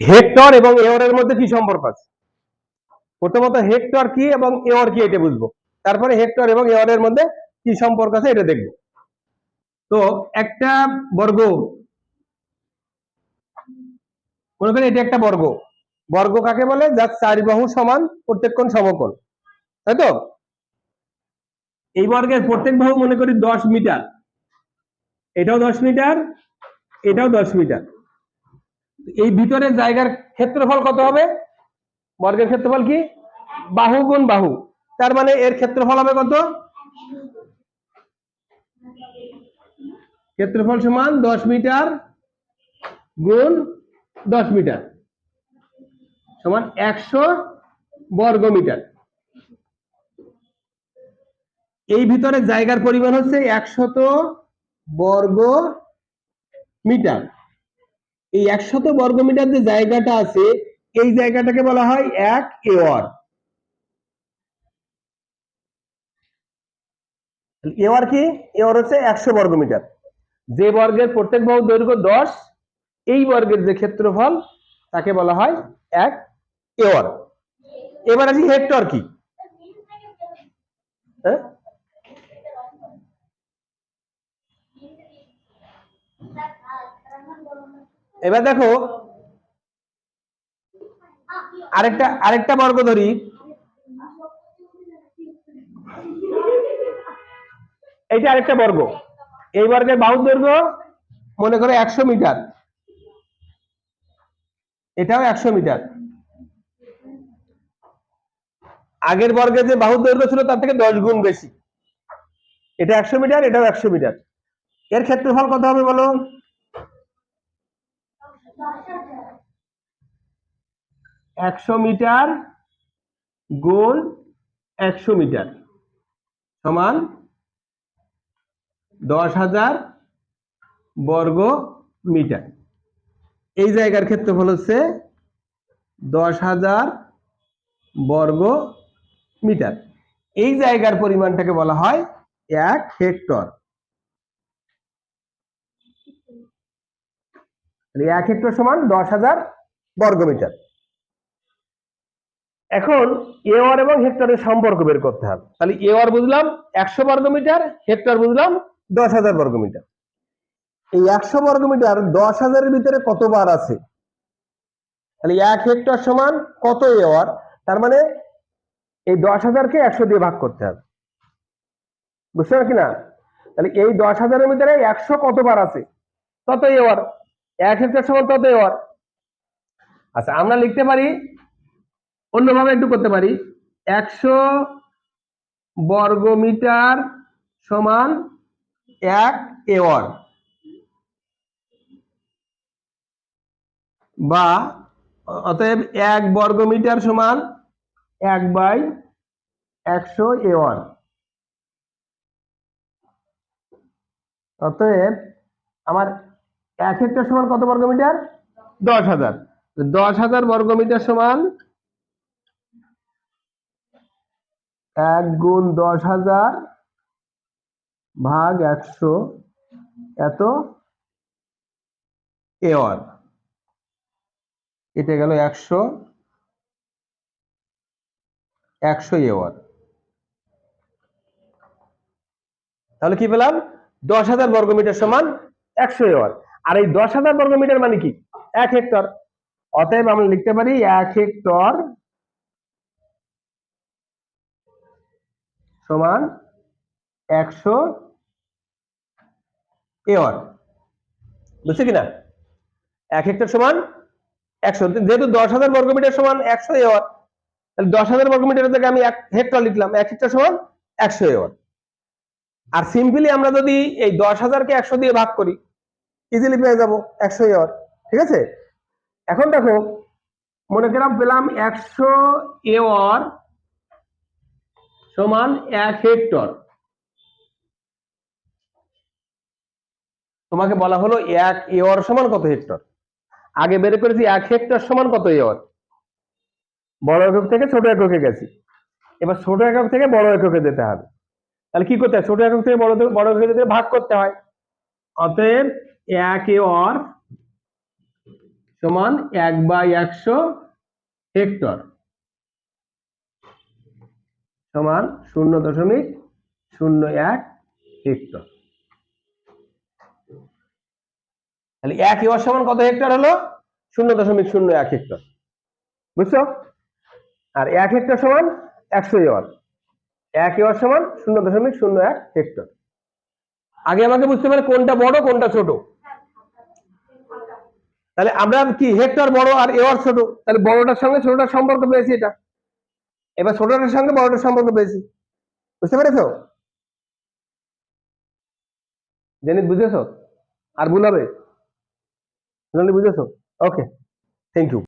Hectare এবং এওরের মধ্যে কি সম্পর্ক আছে? প্রথমত হেক্টর কি এবং এওর কি এটা বুঝব। তারপরে হেক্টর এবং এওরের মধ্যে কি সম্পর্ক আছে এটা দেখব। তো একটা বর্গ, মনে করেন এটা একটা বর্গ। বর্গ কাকে বলে? যার চারি বাহু সমান প্রত্যেক কোণ সমকোণ। তাই তো? এই বর্গের প্রত্যেক বাহু মনে করি দশ মিটার। এটাও দশ মিটার, এটাও দশ মিটার। এই ভিতরের জায়গার ক্ষেত্রফল কত হবে? বর্গের ক্ষেত্রফল কি? বাহু গুণ বাহু। তার মানে এর ক্ষেত্রফল হবে কত? ক্ষেত্রফল সমান দশ মিটার গুণ দশ মিটার। সমান একশো বর্গ মিটার। এই ভিতরে জায়গার পরিমাণ হচ্ছে একশত বর্গ মিটার। এই একশত বর্গ মিটার যে জায়গাটা আছে, এই জায়গাটাকে বলা হয় এক এওয়ার এওয়ার কি? এওয়ার হচ্ছে একশো বর্গ মিটার। যে বর্গের প্রত্যেক বাহু দৈর্ঘ্য দশ, এই বর্গের যে ক্ষেত্রফল, তাকে বলা হয় এক এওয়ার এবার আসি হেক্টর কি? হ্যাঁ? এবার দেখো, আরেকটা আরেকটা বর্গ ধরি। এইটা আরেকটা বর্গ। এই বর্গের বাহুর দৈর্ঘ্য মনে করো একশো মিটার। এটাও একশো মিটার। আগের বর্গের যে বাহুর দৈর্ঘ্য ছিল তার থেকে দশ গুণ বেশি। এটা একশো মিটার, এটাও একশো মিটার। এর ক্ষেত্রফল কত হবে বলো? একশো মিটার গুণ একশো মিটার সমান দশ হাজার বর্গ মিটার। এই জায়গার ক্ষেত্রফল হচ্ছে দশ হাজার বর্গ মিটার। এই জায়গার পরিমাণটাকে বলা হয় এক হেক্টর। এক হেক্টর সমান দশ হাজার বর্গ মিটার। এখন এওয়ার এবং হেক্টরের সম্পর্ক বের করতে হবে। তাহলে এওয়ার বুঝলাম একশো বর্গ মিটার, হেক্টর বুঝলাম দশ হাজার বর্গ মিটার। এই একশো বর্গ মিটার দশ হাজারের ভিতরে কতবার আছে? তাহলে এক হেক্টর সমান কত এওয়ার তার মানে এই দশ হাজারকে একশো দিয়ে ভাগ করতে হবে। বুঝতে পারছি না? তাহলে এই দশ হাজারের ভিতরে একশো কতবার আছে? তত এওয়ার এক হেক্টর সমান তত এওয়ার আচ্ছা আমরা লিখতে পারি, অন্যভাবে একটু করতে পারি, একশো বর্গ মিটার সমান এক এওয়ার বা অতএব এক বর্গ মিটার সমান এক বাই একশো এওয়ার অতএব আমার এক হেক্টর সমান কত বর্গ মিটার দশ হাজার। দশ হাজার বর্গ মিটার সমান এক গুণ দশ হাজার ভাগ একশো এত এওয়ার। এটা গেল একশো একশো এওয়ার। তাহলে কি পেলাম? দশ হাজার বর্গমিটার সমান একশো এওয়ার। আর এই দশ হাজার বর্গমিটার মানে কি? এক হেক্টর। অতএব আমরা লিখতে পারি এক হেক্টর সমান একশো এওয়ার। বুঝছে কিনা? এক হেক্টর সমান একশো। যেহেতু দশ হাজার বর্গমিটার সমান একশো এওয়ার, তাহলে দশ হাজার বর্গ বর্গমিটার থেকে আমি এক হেক্টর লিখলাম, এক হেক্টর সমান একশো এওয়ার। আর সিম্পলি আমরা যদি এই দশ হাজারকে একশো দিয়ে ভাগ করি ইজিলি পেয়ে যাব একশো এওয়ার ঠিক আছে? এখন দেখো, মনে করলাম পেলাম একশো এওয়ার সমান এক হেক্টর। তোমাকে বলা হলো এক এওয়ার সমান কত হেক্টর? আগে বের করেছি এক হেক্টর সমান কত এওয়ার বড় একক থেকে ছোট এককে গেছি। এবার ছোট একক থেকে বড় এককে যেতে হবে। তাহলে কি করতে হয়? ছোট একক থেকে বড় বড় এককে যেতে ভাগ করতে হয়। অতএব এক এওয়ার সমান এক বাই একশো হেক্টর সমান শূন্য দশমিক শূন্য এক হেক্টর। তাহলে এক এওয়ার সমান কত হেক্টর হলো? শূন্য দশমিক শূন্য এক হেক্টর। বুঝছ? আর এক হেক্টর সমান একশো এওয়ার এক এওয়ার সমান শূন্য দশমিক শূন্য এক হেক্টর। আগে আমাকে বুঝতে পারে কোনটা বড়, কোনটা ছোট। তাহলে আমরা কি হেক্টর বড় আর এওয়ার ছোট? তাহলে বড়টার সঙ্গে ছোটটার সম্পর্ক পেয়েছি এটা। এবার ছোটটার সঙ্গে বড়টার সম্পর্ক পেয়েছি। বুঝতে পেরেছ? জেনিত, বুঝেছ? আর ভুল হবে? বুঝেছ? Okay thank you